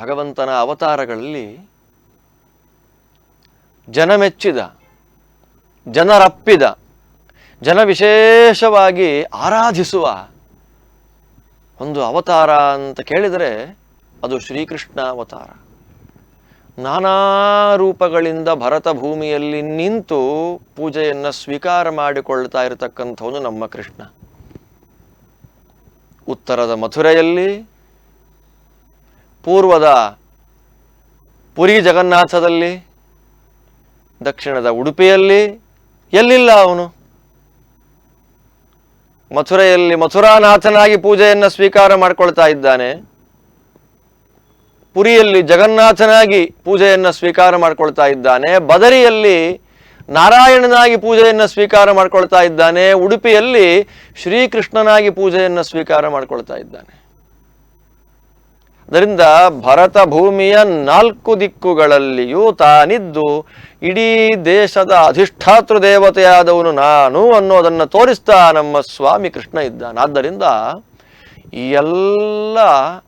ಭಗವಂತನ ಅವತಾರಗಳಲ್ಲಿ ಜನಮೆಚ್ಚಿದ ಜನರಪ್ಪಿದ, ಜನ ವಿಶೇಷವಾಗಿ ಆರಾಧಿಸುವ ಒಂದು ಅವತಾರ ಅಂತ ಕೇಳಿದರೆ ಅದು ಶ್ರೀಕೃಷ್ಣ ಅವತಾರ. ನಾನಾ ರೂಪಗಳಿಂದ ಭರತ ಭೂಮಿಯಲ್ಲಿ ನಿಂತು ಪೂಜೆಯನ್ನು ಸ್ವೀಕಾರ ಮಾಡಿಕೊಳ್ತಾ ಇರತಕ್ಕಂಥವನು ನಮ್ಮ ಕೃಷ್ಣ. ಉತ್ತರದ ಮಥುರೆಯಲ್ಲಿ ಪೂರ್ವದ ಪುರಿ ಜಗನ್ನಾಥದಲ್ಲಿ, ದಕ್ಷಿಣದ ಉಡುಪಿಯಲ್ಲಿ, ಎಲ್ಲಿಲ್ಲ ಅವನು? ಮಥುರೆಯಲ್ಲಿ ಮಥುರಾನಾಥನಾಗಿ ಪೂಜೆಯನ್ನು ಸ್ವೀಕಾರ ಮಾಡಿಕೊಳ್ತಾ ಇದ್ದಾನೆ. ಪುರಿಯಲ್ಲಿ ಜಗನ್ನಾಥನಾಗಿ ಪೂಜೆಯನ್ನು ಸ್ವೀಕಾರ ಮಾಡಿಕೊಳ್ತಾ ಇದ್ದಾನೆ. ಬದರಿಯಲ್ಲಿ ನಾರಾಯಣನಾಗಿ ಪೂಜೆಯನ್ನು ಸ್ವೀಕಾರ ಮಾಡಿಕೊಳ್ತಾ ಇದ್ದಾನೆ. ಉಡುಪಿಯಲ್ಲಿ ಶ್ರೀಕೃಷ್ಣನಾಗಿ ಪೂಜೆಯನ್ನು ಸ್ವೀಕಾರ ಮಾಡಿಕೊಳ್ತಾ ಇದ್ದಾನೆ. ಅದರಿಂದ ಭರತ ಭೂಮಿಯ ನಾಲ್ಕು ದಿಕ್ಕುಗಳಲ್ಲಿಯೂ ತಾನಿದ್ದು, ಇಡೀ ದೇಶದ ಅಧಿಷ್ಠಾತೃ ದೇವತೆಯಾದವನು ನಾನು ಅನ್ನೋದನ್ನು ತೋರಿಸ್ತಾ ನಮ್ಮ ಸ್ವಾಮಿ ಕೃಷ್ಣ ಇದ್ದಾನೆ. ಆದ್ದರಿಂದ ಈ ಎಲ್ಲ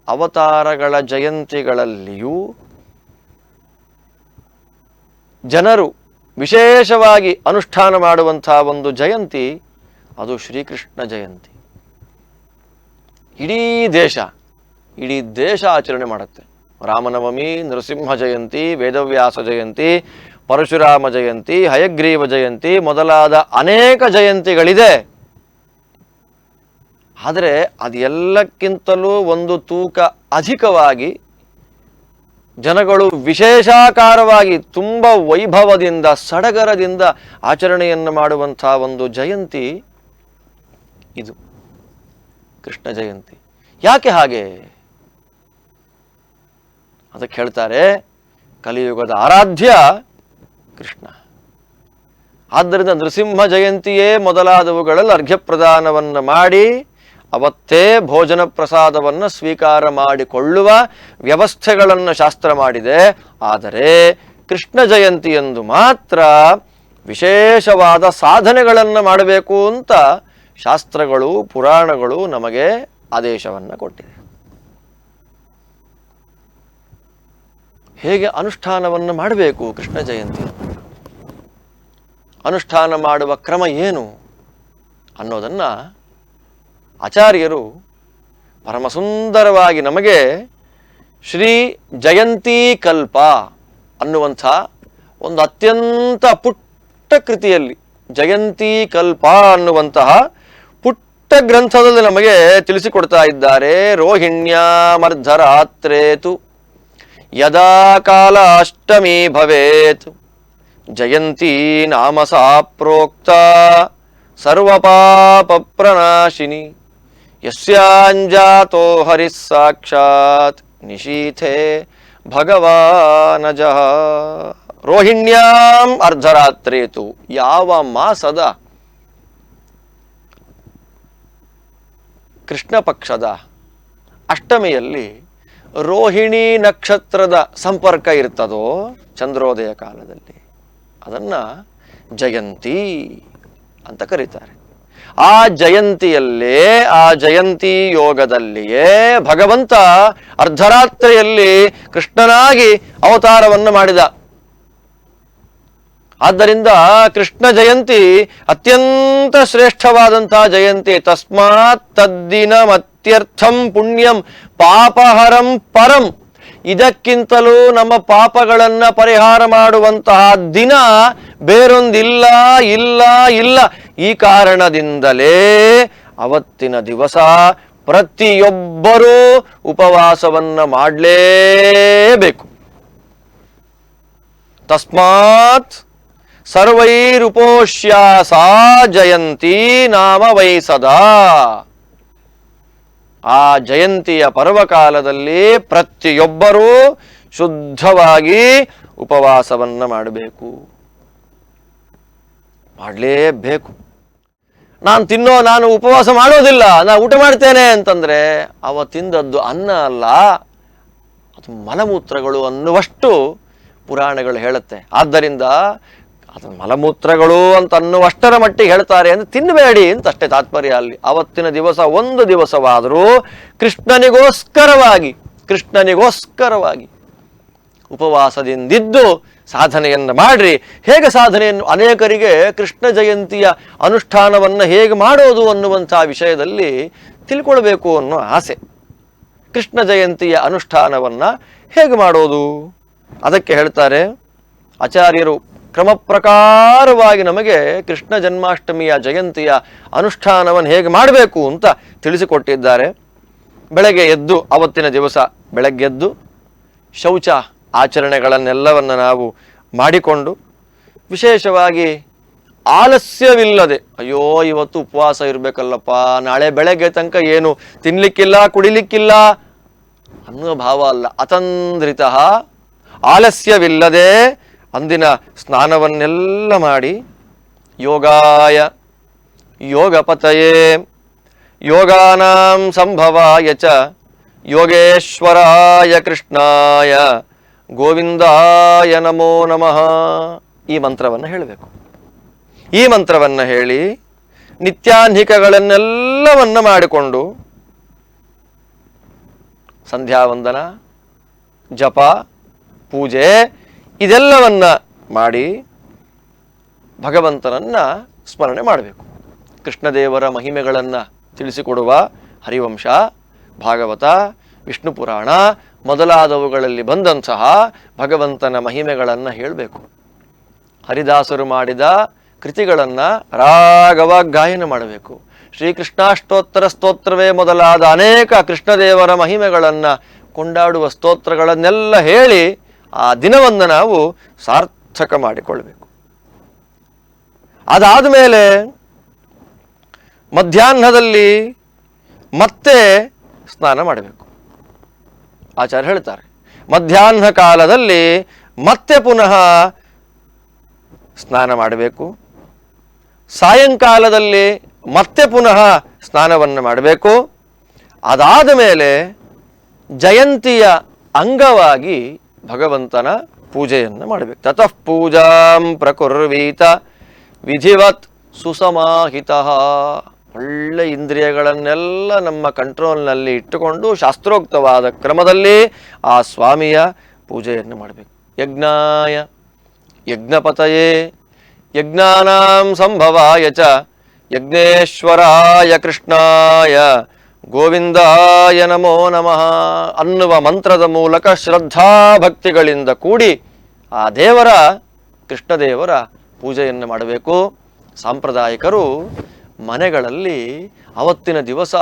ಅವತಾರಗಳ ಜಯಂತಿಗಳಲ್ಲಿಯೂ ಜನರು ವಿಶೇಷವಾಗಿ ಅನುಷ್ಠಾನ ಮಾಡುವಂಥ ಒಂದು ಜಯಂತಿ, ಅದು ಶ್ರೀಕೃಷ್ಣ ಜಯಂತಿ. ಇಡೀ ದೇಶ ಇಡೀ ದೇಶ ಆಚರಣೆ ಮಾಡುತ್ತೆ. ರಾಮನವಮಿ, ನರಸಿಂಹ ಜಯಂತಿ, ವೇದವ್ಯಾಸ ಜಯಂತಿ, ಪರಶುರಾಮ ಜಯಂತಿ, ಹಯಗ್ರೀವ ಜಯಂತಿ ಮೊದಲಾದ ಅನೇಕ ಜಯಂತಿಗಳಿದೆ. ಆದರೆ ಅದೆಲ್ಲಕ್ಕಿಂತಲೂ ಒಂದು ತೂಕ ಅಧಿಕವಾಗಿ ಜನಗಳು ವಿಶೇಷಾಕಾರವಾಗಿ ತುಂಬ ವೈಭವದಿಂದ, ಸಡಗರದಿಂದ ಆಚರಣೆಯನ್ನು ಮಾಡುವಂಥ ಒಂದು ಜಯಂತಿ ಇದು. ಕೃಷ್ಣ ಜಯಂತಿ. ಯಾಕೆ ಹಾಗೆ? ಅದಕ್ಕೆ ಹೇಳ್ತಾರೆ ಕಲಿಯುಗದ ಆರಾಧ್ಯ ಕೃಷ್ಣ. ಆದ್ದರಿಂದ ನೃಸಿಂಹ ಜಯಂತಿಯೇ ಮೊದಲಾದವುಗಳಲ್ಲಿ ಅರ್ಘ್ಯಪ್ರದಾನವನ್ನು ಮಾಡಿ, ಅವತ್ತೇ ಭೋಜನ ಪ್ರಸಾದವನ್ನು ಸ್ವೀಕಾರ ಮಾಡಿಕೊಳ್ಳುವ ವ್ಯವಸ್ಥೆಗಳನ್ನು ಶಾಸ್ತ್ರ ಮಾಡಿದೆ. ಆದರೆ ಕೃಷ್ಣ ಜಯಂತಿಯಂದು ಮಾತ್ರ ವಿಶೇಷವಾದ ಸಾಧನೆಗಳನ್ನು ಮಾಡಬೇಕು ಅಂತ ಶಾಸ್ತ್ರಗಳು, ಪುರಾಣಗಳು ನಮಗೆ ಆದೇಶವನ್ನು ಕೊಟ್ಟಿದೆ. ಹೇಗೆ ಅನುಷ್ಠಾನವನ್ನು ಮಾಡಬೇಕು ಕೃಷ್ಣ ಜಯಂತಿ? ಅನುಷ್ಠಾನ ಮಾಡುವ ಕ್ರಮ ಏನು ಅನ್ನೋದನ್ನು ಆಚಾರ್ಯರು ಪರಮಸುಂದರವಾಗಿ ನಮಗೆ ಶ್ರೀ ಜಯಂತಿ ಕಲ್ಪ ಅನ್ನುವಂಥ ಒಂದು ಅತ್ಯಂತ ಪುಟ್ಟ ಕೃತಿಯಲ್ಲಿ ಜಯಂತಿ ಕಲ್ಪ ಅನ್ನುವಂತಹ ಪುಟ್ಟ ಗ್ರಂಥದಲ್ಲಿ ನಮಗೆ ತಿಳಿಸಿಕೊಡ್ತಾ ಇದ್ದಾರೆ. ರೋಹಿಣ್ಯಾಮರ್ಧರಾತ್ರೇತು. ಯದಾ ಕಾಲ ಅಷ್ಟಮಿ ಭವೇತ್ ಜಯಂತಿ ನಾಮ ಸಾ ಪ್ರೋಕ್ತ ಸರ್ವಪಾಪ ಪ್ರಣಾಶಿನಿ ಯಸ್ಯಾಂಜಾತೋ ಹರಿಃ ಸಾಕ್ಷಾತ್ ನಿಶೀಥೆ ಭಗವಾನಜ ರೋಹಿಣ್ಯಾಂ ಅರ್ಧರಾತ್ರೇತು ಯಾವ ಮಾಸದ ಕೃಷ್ಣ ಪಕ್ಷದ ಅಷ್ಟಮಿಯಲ್ಲಿ ರೋಹಿಣಿ ನಕ್ಷತ್ರದ ಸಂಪರ್ಕ ಇರ್ತದೋ ಚಂದ್ರೋದಯ ಕಾಲದಲ್ಲಿ, ಅದನ್ನು ಜಯಂತಿ ಅಂತ ಕರೀತಾರೆ. ಆ ಜಯಂತಿಯಲ್ಲೇ, ಆ ಜಯಂತಿ ಯೋಗದಲ್ಲಿಯೇ ಭಗವಂತ ಅರ್ಧರಾತ್ರಿಯಲ್ಲಿ ಕೃಷ್ಣನಾಗಿ ಅವತಾರವನ್ನು ಮಾಡಿದ. ಆದ್ದರಿಂದ ಕೃಷ್ಣ ಜಯಂತಿ ಅತ್ಯಂತ ಶ್ರೇಷ್ಠವಾದಂತಹ ಜಯಂತಿ. ತಸ್ಮಾತ್ ತದ್ದಿನ ಮತ್ಯರ್ಥಂ ಪುಣ್ಯಂ ಪಾಪಹರಂ ಪರಂ. ಇದಕ್ಕಿಂತಲೂ ನಮ್ಮ ಪಾಪಗಳನ್ನ ಪರಿಹಾರ ಮಾಡುವಂತಹ ದಿನ ಬೇರೊಂದಿಲ್ಲ, ಇಲ್ಲ ಇಲ್ಲ. ಈ ಕಾರಣದಿಂದಲೇ ಅವತ್ತಿನ ದಿವಸ ಪ್ರತಿಯೊಬ್ಬರೂ ಉಪವಾಸವನ್ನ ಮಾಡಲೇಬೇಕು. ತಸ್ಮಾತ್ ಸರ್ವೈರುಪೋಷ್ಯಾಸ ಜಯಂತಿ ನಾಮ ವೈಸದಾ ಆ ಜಯಂತಿಯ ಪರ್ವಕಾಲದಲ್ಲಿ ಪ್ರತಿಯೊಬ್ಬರೂ ಶುದ್ಧವಾಗಿ ಉಪವಾಸವನ್ನು ಮಾಡಬೇಕು. ಮಾಡಲೇಬೇಕು. ನಾನು ತಿನ್ನೋ, ನಾನು ಉಪವಾಸ ಮಾಡೋದಿಲ್ಲ ನಾನು ಊಟ ಮಾಡ್ತೇನೆ ಅಂತಂದ್ರೆ ಅವ ತಿಂದದ್ದು ಅನ್ನ ಅಲ್ಲ, ಅದು ಮಲಮೂತ್ರಗಳು ಅನ್ನುವಷ್ಟು ಪುರಾಣಗಳು ಹೇಳುತ್ತೆ. ಆದ್ದರಿಂದ ಅದು ಮಲಮೂತ್ರಗಳು ಅಂತ ಅನ್ನುವಷ್ಟರ ಮಟ್ಟಿಗೆ ಹೇಳ್ತಾರೆ ಅಂದ್ರೆ ತಿನ್ನಬೇಡಿ ಅಂತ ಅಷ್ಟೇ ತಾತ್ಪರ್ಯ ಅಲ್ಲಿ. ಅವತ್ತಿನ ದಿವಸ ಒಂದು ದಿವಸವಾದರೂ ಕೃಷ್ಣನಿಗೋಸ್ಕರವಾಗಿ ಕೃಷ್ಣನಿಗೋಸ್ಕರವಾಗಿ ಉಪವಾಸದಿಂದಿದ್ದು ಸಾಧನೆಯನ್ನು ಮಾಡ್ರಿ. ಹೇಗೆ ಸಾಧನೆಯನ್ನು? ಅನೇಕರಿಗೆ ಕೃಷ್ಣ ಜಯಂತಿಯ ಅನುಷ್ಠಾನವನ್ನು ಹೇಗೆ ಮಾಡೋದು ಅನ್ನುವಂಥ ವಿಷಯದಲ್ಲಿ ತಿಳ್ಕೊಳ್ಬೇಕು ಅನ್ನೋ ಆಸೆ. ಕೃಷ್ಣ ಜಯಂತಿಯ ಅನುಷ್ಠಾನವನ್ನು ಹೇಗೆ ಮಾಡೋದು? ಅದಕ್ಕೆ ಹೇಳ್ತಾರೆ, ಆಚಾರ್ಯರು ಕ್ರಮ ಪ್ರಕಾರವಾಗಿ ನಮಗೆ ಕೃಷ್ಣ ಜನ್ಮಾಷ್ಟಮಿಯ ಜಯಂತಿಯ ಅನುಷ್ಠಾನವನ್ನು ಹೇಗೆ ಮಾಡಬೇಕು ಅಂತ ತಿಳಿಸಿಕೊಟ್ಟಿದ್ದಾರೆ. ಬೆಳಗ್ಗೆ ಎದ್ದು ಅವತ್ತಿನ ದಿವಸ ಬೆಳಗ್ಗೆದ್ದು ಶೌಚ ಆಚರಣೆಗಳನ್ನೆಲ್ಲವನ್ನು ನಾವು ಮಾಡಿಕೊಂಡು ವಿಶೇಷವಾಗಿ ಆಲಸ್ಯವಿಲ್ಲದೆ, ಅಯ್ಯೋ ಇವತ್ತು ಉಪವಾಸ ಇರಬೇಕಲ್ಲಪ್ಪ, ನಾಳೆ ಬೆಳಗ್ಗೆ ತನಕ ಏನು ತಿನ್ನಲಿಕ್ಕಿಲ್ಲ ಕುಡಿಲಿಕ್ಕಿಲ್ಲ ಅನ್ನೋ ಭಾವ ಅಲ್ಲ. ಅತಂದ್ರಿತ ಆಲಸ್ಯವಿಲ್ಲದೆ ಅಂದಿನ ಸ್ನಾನವನ್ನೆಲ್ಲ ಮಾಡಿ, ಯೋಗಾಯ ಯೋಗಪತಯೇ ಯೋಗಾನಾಂ ಸಂಭವಾಯ ಚ, ಯೋಗೇಶ್ವರಾಯ ಕೃಷ್ಣಾಯ, ಗೋವಿಂದಾಯ ನಮೋ ನಮಃ. ಈ ಮಂತ್ರವನ್ನು ಹೇಳಬೇಕು. ಈ ಮಂತ್ರವನ್ನು ಹೇಳಿ ನಿತ್ಯಾನ್ಹಿಕಗಳನ್ನೆಲ್ಲವನ್ನ ಮಾಡಿಕೊಂಡು, ಸಂಧ್ಯಾವಂದನ, ಜಪ, ಪೂಜೆ ಇದೆಲ್ಲವನ್ನ ಮಾಡಿ ಭಗವಂತನನ್ನ ಸ್ಮರಣೆ ಮಾಡಬೇಕು. ಕೃಷ್ಣದೇವರ ಮಹಿಮೆಗಳನ್ನು ತಿಳಿಸಿಕೊಡುವ ಹರಿವಂಶ, ಭಾಗವತ, ವಿಷ್ಣು ಪುರಾಣ ಮೊದಲಾದವುಗಳಲ್ಲಿ ಬಂದಂತಹ ಭಗವಂತನ ಮಹಿಮೆಗಳನ್ನು ಹೇಳಬೇಕು. ಹರಿದಾಸರು ಮಾಡಿದ ಕೃತಿಗಳನ್ನು ರಾಗವಾಗಿ ಗಾಯನ ಮಾಡಬೇಕು. ಶ್ರೀಕೃಷ್ಣಾಷ್ಟೋತ್ತರ ಸ್ತೋತ್ರವೇ ಮೊದಲಾದ ಅನೇಕ ಕೃಷ್ಣದೇವರ ಮಹಿಮೆಗಳನ್ನು ಕೊಂಡಾಡುವ ಸ್ತೋತ್ರಗಳನ್ನೆಲ್ಲ ಹೇಳಿ ಆ ದಿನವನ್ನು ನಾವು ಸಾರ್ಥಕ ಮಾಡಿಕೊಳ್ಬೇಕು. ಅದಾದ ಮೇಲೆ ಮಧ್ಯಾಹ್ನದಲ್ಲಿ ಮತ್ತೆ ಸ್ನಾನ ಮಾಡಬೇಕು. ಆಚಾರ್ಯ ಹೇಳ್ತಾರೆ, ಮಧ್ಯಾಹ್ನ ಕಾಲದಲ್ಲಿ ಮತ್ತೆ ಪುನಃ ಸ್ನಾನ ಮಾಡಬೇಕು. ಸಾಯಂಕಾಲದಲ್ಲಿ ಮತ್ತೆ ಪುನಃ ಸ್ನಾನವನ್ನು ಮಾಡಬೇಕು. ಅದಾದ ಮೇಲೆ ಜಯಂತಿಯ ಅಂಗವಾಗಿ ಭಗವಂತನ ಪೂಜೆಯನ್ನು ಮಾಡಬೇಕು. ತತಃ ಪೂಜಾಂ ಪ್ರಕುರ್ವೀತ ವಿಧಿವತ್ ಸುಸಮಾಹಿತ. ಒಳ್ಳೆ ಇಂದ್ರಿಯಗಳನ್ನೆಲ್ಲ ನಮ್ಮ ಕಂಟ್ರೋಲ್ನಲ್ಲಿ ಇಟ್ಟುಕೊಂಡು ಶಾಸ್ತ್ರೋಕ್ತವಾದ ಕ್ರಮದಲ್ಲಿ ಆ ಸ್ವಾಮಿಯ ಪೂಜೆಯನ್ನು ಮಾಡಬೇಕು. ಯಜ್ಞಾಯ, ಯಜ್ಞಪತಯೇ, ಯಜ್ಞಾನಾಂ ಸಂಭವಾಯ ಚ, ಯಜ್ಞೇಶ್ವರಾಯ ಕೃಷ್ಣಾಯ. ಗೋವಿಂದಾಯ ನಮೋ ನಮಃ ಅನ್ನುವ ಮಂತ್ರದ ಮೂಲಕ ಶ್ರದ್ಧಾಭಕ್ತಿಗಳಿಂದ ಕೂಡಿ ಆ ದೇವರ, ಕೃಷ್ಣದೇವರ ಪೂಜೆಯನ್ನು ಮಾಡಬೇಕು. ಸಾಂಪ್ರದಾಯಿಕರು ಮನೆಗಳಲ್ಲಿ ಅವತ್ತಿನ ದಿವಸ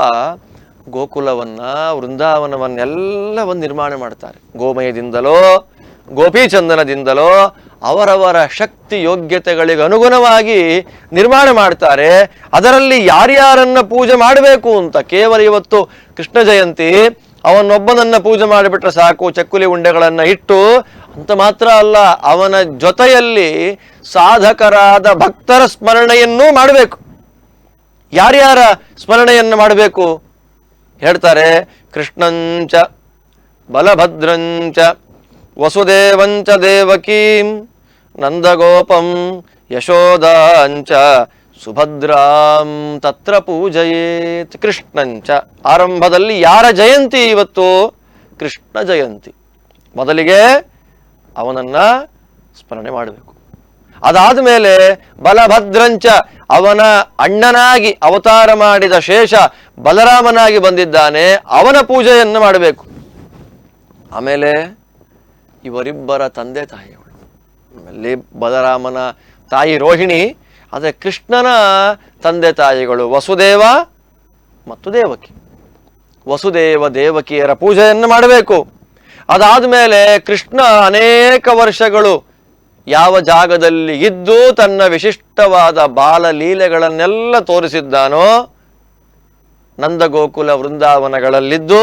ಗೋಕುಲವನ್ನು ವೃಂದಾವನವನ್ನೆಲ್ಲವನ್ನು ನಿರ್ಮಾಣ ಮಾಡ್ತಾರೆ. ಗೋಮಯದಿಂದಲೋ ಗೋಪೀಚಂದನದಿಂದಲೋ ಅವರವರ ಶಕ್ತಿ ಯೋಗ್ಯತೆಗಳಿಗೆ ಅನುಗುಣವಾಗಿ ನಿರ್ಮಾಣ ಮಾಡ್ತಾರೆ. ಅದರಲ್ಲಿ ಯಾರ್ಯಾರನ್ನ ಪೂಜೆ ಮಾಡಬೇಕು ಅಂತ ಕೇವಲ ಇವತ್ತು ಕೃಷ್ಣ ಜಯಂತಿ, ಅವನೊಬ್ಬನನ್ನ ಪೂಜೆ ಮಾಡಿಬಿಟ್ರೆ ಸಾಕು, ಚಕ್ಕುಲಿ ಉಂಡೆಗಳನ್ನ ಇಟ್ಟು, ಅಂತ ಮಾತ್ರ ಅಲ್ಲ, ಅವನ ಜೊತೆಯಲ್ಲಿ ಸಾಧಕರಾದ ಭಕ್ತರ ಸ್ಮರಣೆಯನ್ನೂ ಮಾಡಬೇಕು. ಯಾರ್ಯಾರ ಸ್ಮರಣೆಯನ್ನು ಮಾಡಬೇಕು? ಹೇಳ್ತಾರೆ ಕೃಷ್ಣಂಚ, ಬಲಭದ್ರಂಚ. ವಸುದೇವಂಚ ದೇವಕೀಂ, ನಂದಗೋಪಂ, ಯಶೋದಾಂಚ, ಸುಭದ್ರಾಂ ತತ್ರ ಪೂಜಯೇತ್ ಕೃಷ್ಣಂಚ. ಆರಂಭದಲ್ಲಿ ಯಾರ ಜಯಂತಿ ಇವತ್ತು? ಕೃಷ್ಣ ಜಯಂತಿ. ಮೊದಲಿಗೆ ಅವನನ್ನ ಸ್ಮರಣೆ ಮಾಡಬೇಕು. ಅದಾದ ಮೇಲೆ ಬಲಭದ್ರಂಚ ಅವನ ಅಣ್ಣನಾಗಿ ಅವತಾರ ಮಾಡಿದ ಶೇಷ ಬಲರಾಮನಾಗಿ ಬಂದಿದ್ದಾನೆ. ಅವನ ಪೂಜೆಯನ್ನು ಮಾಡಬೇಕು. ಆಮೇಲೆ ಇವರಿಬ್ಬರ ತಂದೆ ತಾಯಿಗಳು ಆಮೇಲೆ ಬಲರಾಮನ ತಾಯಿ ರೋಹಿಣಿ, ಆದರೆ ಕೃಷ್ಣನ ತಂದೆ ತಾಯಿಗಳು ವಸುದೇವ ಮತ್ತು ದೇವಕಿ. ವಸುದೇವ, ದೇವಕಿಯರ ಪೂಜೆಯನ್ನು ಮಾಡಬೇಕು. ಅದಾದ ಮೇಲೆ ಕೃಷ್ಣ ಅನೇಕ ವರ್ಷಗಳು ಯಾವ ಜಾಗದಲ್ಲಿ ಇದ್ದು ತನ್ನ ವಿಶಿಷ್ಟವಾದ ಬಾಲಲೀಲೆಗಳನ್ನೆಲ್ಲ ತೋರಿಸಿದ್ದಾನೋ, ನಂದಗೋಕುಲ ವೃಂದಾವನಗಳಲ್ಲಿದ್ದು,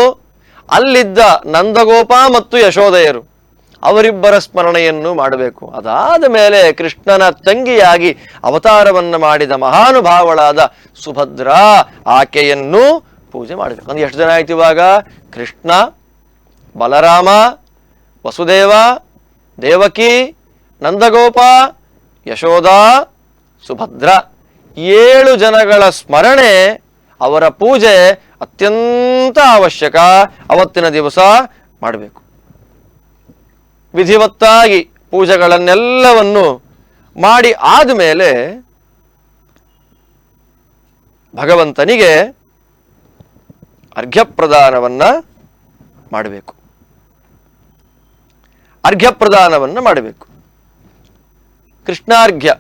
ಅಲ್ಲಿದ್ದ ನಂದಗೋಪ ಮತ್ತು ಯಶೋದಯರು ಅವರಿಬ್ಬರ ಸ್ಮರಣೆಯನ್ನು ಮಾಡಬೇಕು. ಅದಾದ ಮೇಲೆ ಕೃಷ್ಣನ ತಂಗಿಯಾಗಿ ಅವತಾರವನ್ನು ಮಾಡಿದ ಮಹಾನುಭಾವಳಾದ ಸುಭದ್ರ ಆಕೆಯನ್ನು ಪೂಜೆ ಮಾಡಬೇಕು. ಅಂದ್ರೆ ಎಷ್ಟು ಜನ ಆಯ್ತು ಇವಾಗ? ಕೃಷ್ಣ, ಬಲರಾಮ, ವಸುದೇವ, ದೇವಕಿ, ನಂದಗೋಪ, ಯಶೋಧ, ಸುಭದ್ರ. ಏಳು ಜನಗಳ ಸ್ಮರಣೆ, ಅವರ ಪೂಜೆ ಅತ್ಯಂತ ಅವಶ್ಯಕ ಅವತ್ತಿನ ದಿವಸ ಮಾಡಬೇಕು. ವಿಧಿವತ್ತಾಗಿ ಪೂಜೆಗಳನ್ನೆಲ್ಲವನ್ನು ಮಾಡಿ ಆದಮೇಲೆ ಭಗವಂತನಿಗೆ ಅರ್ಘ್ಯಪ್ರದಾನವನ್ನು ಮಾಡಬೇಕು. ಅರ್ಘ್ಯಪ್ರದಾನವನ್ನು ಮಾಡಬೇಕು. ಕೃಷ್ಣಾರ್ಘ್ಯ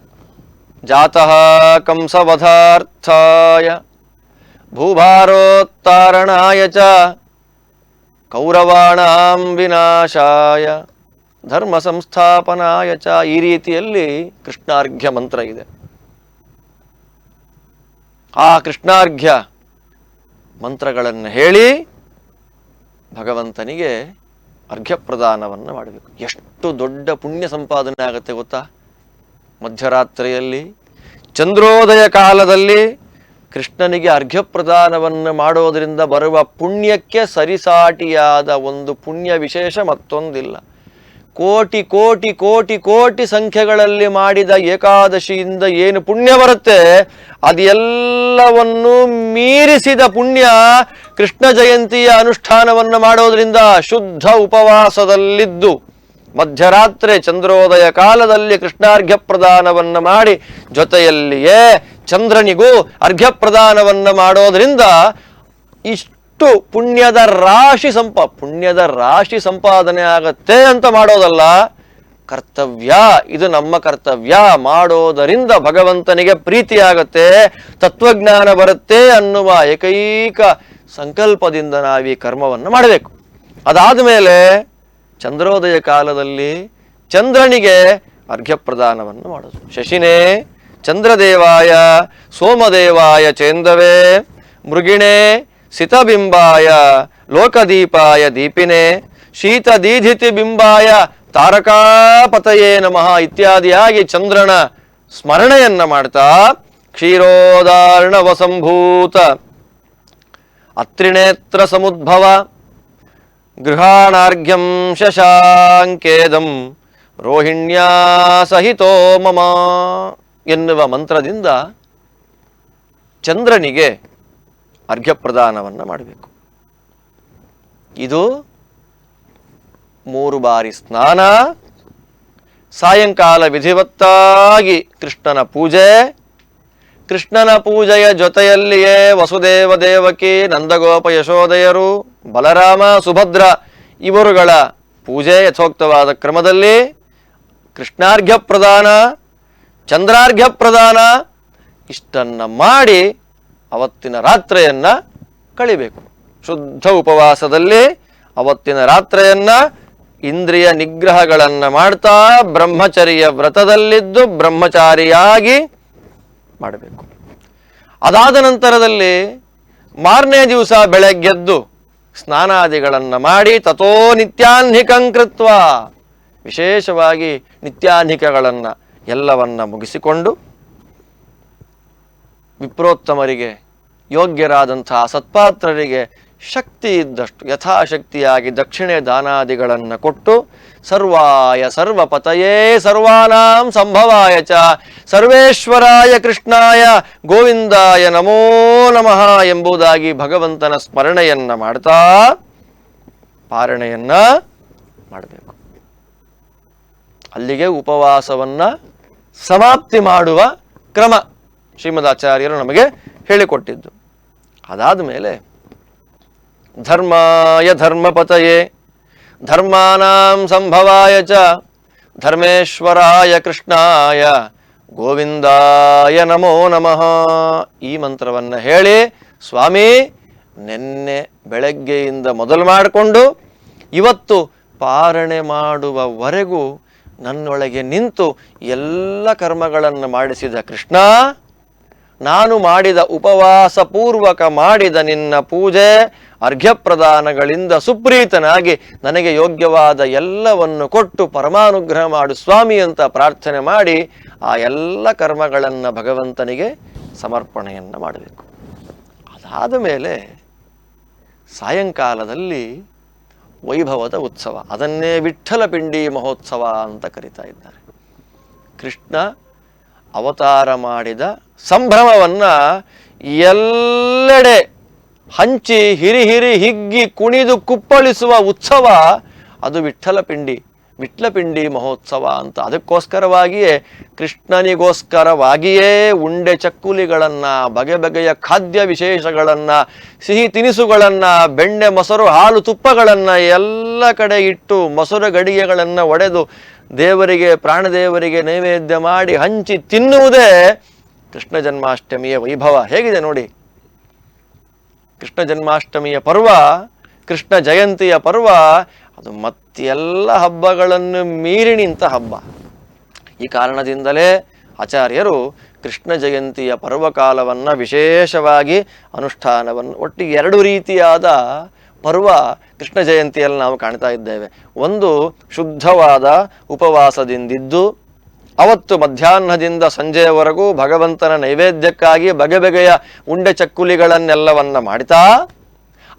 ಜಾತಃ ಕಂಸವಧಾರ್ಥಾಯ ಭೂಭಾರೋತ್ತಾರಣಾಯ ಚ ಕೌರವಾಣಾಂ ವಿನಾಶಾಯ ಧರ್ಮ ಸಂಸ್ಥಾಪನಾಯ ಚ ಈ ರೀತಿಯಲ್ಲಿ ಕೃಷ್ಣಾರ್ಘ್ಯ ಮಂತ್ರ ಇದೆ. ಆ ಕೃಷ್ಣಾರ್ಘ್ಯ ಮಂತ್ರಗಳನ್ನು ಹೇಳಿ ಭಗವಂತನಿಗೆ ಅರ್ಘ್ಯ ಪ್ರದಾನವನ್ನು ಮಾಡಬೇಕು. ಎಷ್ಟು ದೊಡ್ಡ ಪುಣ್ಯ ಸಂಪಾದನೆ ಆಗುತ್ತೆ ಗೊತ್ತಾ? ಮಧ್ಯರಾತ್ರಿಯಲ್ಲಿ, ಚಂದ್ರೋದಯ ಕಾಲದಲ್ಲಿ ಕೃಷ್ಣನಿಗೆ ಅರ್ಘ್ಯ ಪ್ರದಾನವನ್ನು ಮಾಡೋದರಿಂದ ಬರುವ ಪುಣ್ಯಕ್ಕೆ ಸರಿಸಾಟಿಯಾದ ಒಂದು ಪುಣ್ಯ ವಿಶೇಷ ಮತ್ತೊಂದಿಲ್ಲ. ಕೋಟಿ ಕೋಟಿ ಕೋಟಿ ಕೋಟಿ ಸಂಖ್ಯೆಗಳಲ್ಲಿ ಮಾಡಿದ ಏಕಾದಶಿಯಿಂದ ಏನು ಪುಣ್ಯ ಬರುತ್ತೆ? ಅದೆಲ್ಲವನ್ನು ಮೀರಿಸಿದ ಪುಣ್ಯ ಕೃಷ್ಣ ಜಯಂತಿಯ ಅನುಷ್ಠಾನವನ್ನು ಮಾಡೋದ್ರಿಂದ ಶುದ್ಧ ಉಪವಾಸದಲ್ಲಿದ್ದು, ಮಧ್ಯರಾತ್ರಿ ಚಂದ್ರೋದಯ ಕಾಲದಲ್ಲಿ ಕೃಷ್ಣಾರ್ಘ್ಯ ಪ್ರದಾನವನ್ನು ಮಾಡಿ ಜೊತೆಯಲ್ಲಿಯೇ ಚಂದ್ರನಿಗೂ ಅರ್ಘ್ಯ ಪ್ರದಾನವನ್ನು ಮಾಡೋದ್ರಿಂದ ಇಷ್ಟು ಪುಣ್ಯದ ರಾಶಿ ಸಂಪ, ಪುಣ್ಯದ ರಾಶಿ ಸಂಪಾದನೆ ಆಗತ್ತೆ ಅಂತ ಮಾಡೋದಲ್ಲ, ಕರ್ತವ್ಯ, ಇದು ನಮ್ಮ ಕರ್ತವ್ಯ. ಮಾಡೋದರಿಂದ ಭಗವಂತನಿಗೆ ಪ್ರೀತಿಯಾಗತ್ತೆ ತತ್ವಜ್ಞಾನ ಬರುತ್ತೆ ಅನ್ನುವ ಏಕೈಕ ಸಂಕಲ್ಪದಿಂದ ನಾವು ಕರ್ಮವನ್ನು ಮಾಡಬೇಕು. ಅದಾದ ಮೇಲೆ ಚಂದ್ರೋದಯ ಕಾಲದಲ್ಲಿ ಚಂದ್ರನಿಗೆ ಅರ್ಘ್ಯ ಪ್ರದಾನವನ್ನು ಮಾಡೋದು. ಶಶಿನೇ, ಚಂದ್ರದೇವಾಯ, ಸೋಮದೇವಾಯ ಚೇಂದವೇ ಮೃಗಿಣೆ ಸಿತಬಿಂಬಾಯ, ಲೋಕದೀಪಾಯ ದೀಪಿನೇ, ಶೀತದೀಧಿತಿ ಬಿಂಬಾಯ, ತಾರಕಾಪತಯೇ ನಮಃ ಇತ್ಯಾದಿಯಾಗಿ ಚಂದ್ರನ ಸ್ಮರಣೆಯನ್ನ ಮಾಡ್ತಾ, ಕ್ಷೀರೋದಾರ್ಣವಸಂಭೂತ, ಅತ್ರಿನೇತ್ರ ಸಮುದ್ಭವ, ಗೃಹಾಣಾರ್ಘ್ಯಂ ಶಶಾಂಕೇದಂ, ರೋಹಿಣ್ಯಾ ಸಹಿತೋ ಮಮ ಎನ್ನುವ ಮಂತ್ರದಿಂದ ಚಂದ್ರನಿಗೆ ಅರ್ಘ್ಯ ಪ್ರದಾನವನ್ನು ಮಾಡಬೇಕು. ಇದು ಮೂರು ಬಾರಿ ಸ್ನಾನ, ಸಾಯಂಕಾಲ ವಿಧಿವತ್ತಾಗಿ ಕೃಷ್ಣನ ಪೂಜೆ, ಕೃಷ್ಣನ ಪೂಜೆಯ ಜೊತೆಯಲ್ಲಿಯೇ ವಸುದೇವ ದೇವಕಿ, ನಂದಗೋಪ ಯಶೋದಯರು ಬಲರಾಮ, ಸುಭದ್ರ ಇವರುಗಳ ಪೂಜೆ ಯಥೋಕ್ತವಾದ ಕ್ರಮದಲ್ಲಿ ಕೃಷ್ಣಾರ್ಘ್ಯ ಪ್ರದಾನ ಚಂದ್ರಾರ್ಘ್ಯ ಪ್ರದಾನ ಇಷ್ಟನ್ನು ಮಾಡಿ ಅವತ್ತಿನ ರಾತ್ರಿಯನ್ನ ಕಳಿಬೇಕು. ಶುದ್ಧ ಉಪವಾಸದಲ್ಲಿ ಅವತ್ತಿನ ರಾತ್ರಿಯನ್ನ ಇಂದ್ರಿಯ ನಿಗ್ರಹಗಳನ್ನ ಮಾಡ್ತಾ ಬ್ರಹ್ಮಚರ್ಯ ವ್ರತದಲ್ಲಿದ್ದು ಬ್ರಹ್ಮಚಾರಿಯಾಗಿ ಮಾಡಬೇಕು. ಅದಾದ ನಂತರದಲ್ಲಿ ಮಾರನೇ ದಿವಸ ಬೆಳಗ್ಗೆದ್ದು ಸ್ನಾನಾದಿಗಳನ್ನು ಮಾಡಿ ತಥೋ ನಿತ್ಯಾನ್ಹಿಕಂಕೃತ್ವ ವಿಶೇಷವಾಗಿ ನಿತ್ಯಾನ್ಹಿಕಗಳನ್ನು ಎಲ್ಲವನ್ನ ಮುಗಿಸಿಕೊಂಡು ವಿಪ್ರೋತ್ತಮರಿಗೆ ಯೋಗ್ಯರಾದಂತಹ ಸತ್ಪಾತ್ರರಿಗೆ ಶಕ್ತಿ ಇದ್ದಷ್ಟು ಯಥಾಶಕ್ತಿಯಾಗಿ ದಕ್ಷಿಣೆ ದಾನಾದಿಗಳನ್ನು ಕೊಟ್ಟು ಸರ್ವಾಯ ಸರ್ವಪತಯೇ ಸರ್ವಾನಾಂ ಸಂಭವಾಯ ಚ. ಸರ್ವೇಶ್ವರಾಯ ಕೃಷ್ಣಾಯ ಗೋವಿಂದಾಯ ನಮೋ ನಮಃ ಎಂಬುದಾಗಿ ಭಗವಂತನ ಸ್ಮರಣೆಯನ್ನ ಮಾಡ್ತಾ ಪಾರಣೆಯನ್ನ ಮಾಡಬೇಕು. ಅಲ್ಲಿಗೆ ಉಪವಾಸವನ್ನ ಸಮಾಪ್ತಿ ಮಾಡುವ ಕ್ರಮ. ಶ್ರೀಮದಾಚಾರ್ಯರು ನಮಗೆ ಹೇಳಿಕೊಟ್ಟಿದ್ದು. ಅದಾದ ಮೇಲೆ, ಧರ್ಮಾಯ ಧರ್ಮಪತಯೇ, ಧರ್ಮಾನಾಂ ಸಂಭವಾಯ ಚ, ಧರ್ಮೇಶ್ವರಾಯ ಕೃಷ್ಣಾಯ, ಗೋವಿಂದಾಯ ನಮೋ ನಮಃ. ಈ ಮಂತ್ರವನ್ನು ಹೇಳಿ ಸ್ವಾಮಿ, ನಿನ್ನೆ ಬೆಳಗ್ಗೆಯಿಂದ ಮೊದಲು ಮಾಡಿಕೊಂಡು, ಇವತ್ತು ಪಾರಣೆ ಮಾಡುವವರೆಗೂ ನನ್ನೊಳಗೆ ನಿಂತು ಎಲ್ಲ ಕರ್ಮಗಳನ್ನು ಮಾಡಿಸಿದ ಕೃಷ್ಣ ನಾನು ಮಾಡಿದ ಉಪವಾಸ ಪೂರ್ವಕ ಮಾಡಿದ ನಿನ್ನ ಪೂಜೆ ಅರ್ಘ್ಯ ಪ್ರದಾನಗಳಿಂದ ಸುಪ್ರೀತನಾಗಿ ನನಗೆ ಯೋಗ್ಯವಾದ ಎಲ್ಲವನ್ನು ಕೊಟ್ಟು ಪರಮಾನುಗ್ರಹ ಮಾಡು ಸ್ವಾಮಿ ಅಂತ ಪ್ರಾರ್ಥನೆ ಮಾಡಿ ಆ ಎಲ್ಲ ಕರ್ಮಗಳನ್ನು ಭಗವಂತನಿಗೆ ಸಮರ್ಪಣೆಯನ್ನು ಮಾಡಬೇಕು. ಅದಾದ ಮೇಲೆ ಸಾಯಂಕಾಲದಲ್ಲಿ ವೈಭವದ ಉತ್ಸವ, ಅದನ್ನೇ ವಿಠಲ ಪಿಂಡಿ ಮಹೋತ್ಸವ ಅಂತ ಕರಿತಾ ಇದ್ದಾರೆ. ಕೃಷ್ಣ ಅವತಾರ ಮಾಡಿದ ಸಂಭ್ರಮವನ್ನ ಎಲ್ಲೆಡೆ ಹಂಚಿ ಹಿರಿ ಹಿರಿ ಹಿಗ್ಗಿ ಕುಣಿದು ಕುಪ್ಪಳಿಸುವ ಉತ್ಸವ, ಅದು ವಿಠಲ ಪಿಂಡಿ ವಿಟ್ಲ ಪಿಂಡಿ ಮಹೋತ್ಸವ ಅಂತ. ಅದಕ್ಕೋಸ್ಕರವಾಗಿಯೇ, ಕೃಷ್ಣನಿಗೋಸ್ಕರವಾಗಿಯೇ ಉಂಡೆ ಚಕ್ಕುಲಿಗಳನ್ನು, ಬಗೆ ಬಗೆಯ ಖಾದ್ಯ ವಿಶೇಷಗಳನ್ನು, ಸಿಹಿ ತಿನಿಸುಗಳನ್ನು, ಬೆಣ್ಣೆ, ಮೊಸರು, ಹಾಲು, ತುಪ್ಪಗಳನ್ನು ಎಲ್ಲ ಕಡೆ ಇಟ್ಟು ಮೊಸರು ಗಡಿಗೆಗಳನ್ನು ಒಡೆದು ದೇವರಿಗೆ, ಪ್ರಾಣದೇವರಿಗೆ ನೈವೇದ್ಯ ಮಾಡಿ ಹಂಚಿ ತಿನ್ನುವುದೇ ಕೃಷ್ಣ ಜನ್ಮಾಷ್ಟಮಿಯ ವೈಭವ ಹೇಗಿದೆ ನೋಡಿ? ಕೃಷ್ಣ ಜನ್ಮಾಷ್ಟಮಿಯ ಪರ್ವ, ಕೃಷ್ಣ ಜಯಂತಿಯ ಪರ್ವ, ಅದು ಮತ್ತೆಲ್ಲ ಹಬ್ಬಗಳನ್ನು ಮೀರಿ ನಿಂತ ಹಬ್ಬ. ಈ ಕಾರಣದಿಂದಲೇ ಆಚಾರ್ಯರು ಕೃಷ್ಣ ಜಯಂತಿಯ ಪರ್ವಕಾಲವನ್ನು ವಿಶೇಷವಾಗಿ ಅನುಷ್ಠಾನವನ್ನು ಒಟ್ಟಿಗೆ ಎರಡು ರೀತಿಯಾದ ಪರ್ವ ಕೃಷ್ಣ ಜಯಂತಿಯಲ್ಲಿ ನಾವು ಕಾಣ್ತಾ ಇದ್ದೇವೆ. ಒಂದು ಶುದ್ಧವಾದ ಉಪವಾಸದಿಂದಿದ್ದು ಅವತ್ತು ಮಧ್ಯಾಹ್ನದಿಂದ ಸಂಜೆಯವರೆಗೂ ಭಗವಂತನ ನೈವೇದ್ಯಕ್ಕಾಗಿ ಬಗೆ ಬಗೆಯ ಉಂಡೆ ಚಕ್ಕುಲಿಗಳನ್ನೆಲ್ಲವನ್ನ ಮಾಡಿತಾ,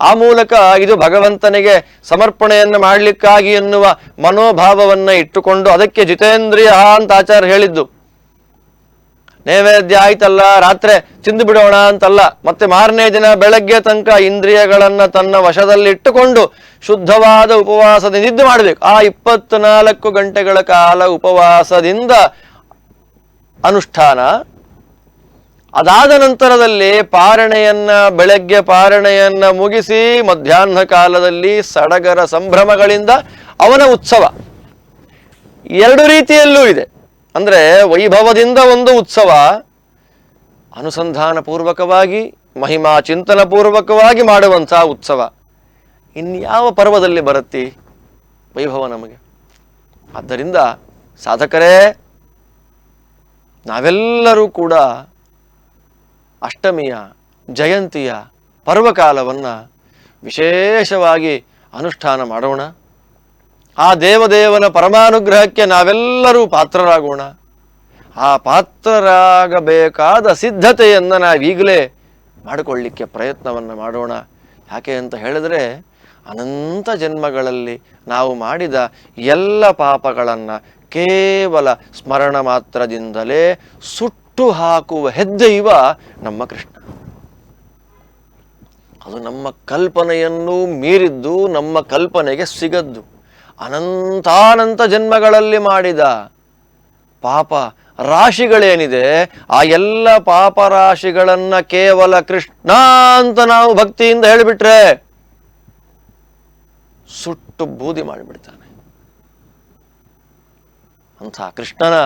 ಆ ಮೂಲಕ ಇದು ಭಗವಂತನಿಗೆ ಸಮರ್ಪಣೆಯನ್ನು ಮಾಡಲಿಕ್ಕಾಗಿ ಎನ್ನುವ ಮನೋಭಾವವನ್ನು ಇಟ್ಟುಕೊಂಡು ಅದಕ್ಕೆ ಜಿತೇಂದ್ರಿಯ ಅಂತ ಆಚಾರ್ಯ ಹೇಳಿದ್ದು. ನೈವೇದ್ಯ ಆಯ್ತಲ್ಲ, ರಾತ್ರಿ ತಿಂದು ಬಿಡೋಣ ಅಂತಲ್ಲ. ಮತ್ತೆ ಮಾರನೇ ದಿನ ಬೆಳಗ್ಗೆ ತನಕ ಇಂದ್ರಿಯಗಳನ್ನ ತನ್ನ ವಶದಲ್ಲಿಟ್ಟುಕೊಂಡು ಶುದ್ಧವಾದ ಉಪವಾಸದಿಂದ ಇದ್ದು ಮಾಡಬೇಕು. ಆ ಇಪ್ಪತ್ನಾಲ್ಕು ಗಂಟೆಗಳ ಕಾಲ ಉಪವಾಸದಿಂದ ಅನುಷ್ಠಾನ. ಅದಾದ ನಂತರದಲ್ಲಿ ಪಾರಣೆಯನ್ನ, ಬೆಳಗ್ಗೆ ಪಾರಣೆಯನ್ನ ಮುಗಿಸಿ ಮಧ್ಯಾಹ್ನ ಕಾಲದಲ್ಲಿ ಸಡಗರ ಸಂಭ್ರಮಗಳಿಂದ ಅವನ ಉತ್ಸವ. ಎರಡು ರೀತಿಯಲ್ಲೂ ಇದೆ. ಅಂದ್ರೆ ವೈಭವದಿಂದ ಒಂದು ಉತ್ಸವ ಅನುಸಂಧಾನ ಪೂರ್ವಕವಾಗಿ ಮಹಿಮಾ ಚಿಂತನ ಪೂರ್ವಕವಾಗಿ ಮಾಡುವಂಥ ಉತ್ಸವ. ಇನ್ಯಾವ ಪರ್ವದಲ್ಲಿ ಬರುತ್ತೆ ವೈಭವ ನಮಗೆ? ಆದ್ದರಿಂದ ಸಾಧಕರೇ, ನಾವೆಲ್ಲರೂ ಕೂಡ ಅಷ್ಟಮಿಯ, ಜಯಂತಿಯ ಪರ್ವಕಾಲವನ್ನು ವಿಶೇಷವಾಗಿ ಅನುಷ್ಠಾನ ಮಾಡೋಣ. ಆ ದೇವದೇವನ ಪರಮಾನುಗ್ರಹಕ್ಕೆ ನಾವೆಲ್ಲರೂ ಪಾತ್ರರಾಗೋಣ. ಆ ಪಾತ್ರರಾಗಬೇಕಾದ ಸಿದ್ಧತೆಯನ್ನು ನಾವೀಗಲೇ ಮಾಡಿಕೊಳ್ಳಿಕ್ಕೆ ಪ್ರಯತ್ನವನ್ನು ಮಾಡೋಣ. ಯಾಕೆ ಅಂತ ಹೇಳಿದ್ರೆ, ಅನಂತ ಜನ್ಮಗಳಲ್ಲಿ ನಾವು ಮಾಡಿದ ಎಲ್ಲ ಪಾಪಗಳನ್ನು ಕೇವಲ ಸ್ಮರಣ ಮಾತ್ರದಿಂದಲೇ ಸುಟ್ಟು ಹಾಕುವ ಹೆದ್ದೈವ ನಮ್ಮ ಕೃಷ್ಣ. ಅದು ನಮ್ಮ ಕಲ್ಪನೆಯನ್ನು ಮೀರಿದ್ದು ನಮ್ಮ ಕಲ್ಪನೆಗೆ ಸಿಗದ್ದು. ಅನಂತಾನಂತ ಜನ್ಮಗಳಲ್ಲಿ ಮಾಡಿದ ಪಾಪ ರಾಶಿಗಳೇನಿದೆ, ಆ ಎಲ್ಲ ಪಾಪ ರಾಶಿಗಳನ್ನು ಕೇವಲ ಕೃಷ್ಣ ಅಂತ ನಾವು ಭಕ್ತಿಯಿಂದ ಹೇಳಿಬಿಟ್ರೆ ಸುಟ್ಟು ಬೂದಿ ಮಾಡಿಬಿಡ್ತಾನೆ. ಅಂಥ ಕೃಷ್ಣನ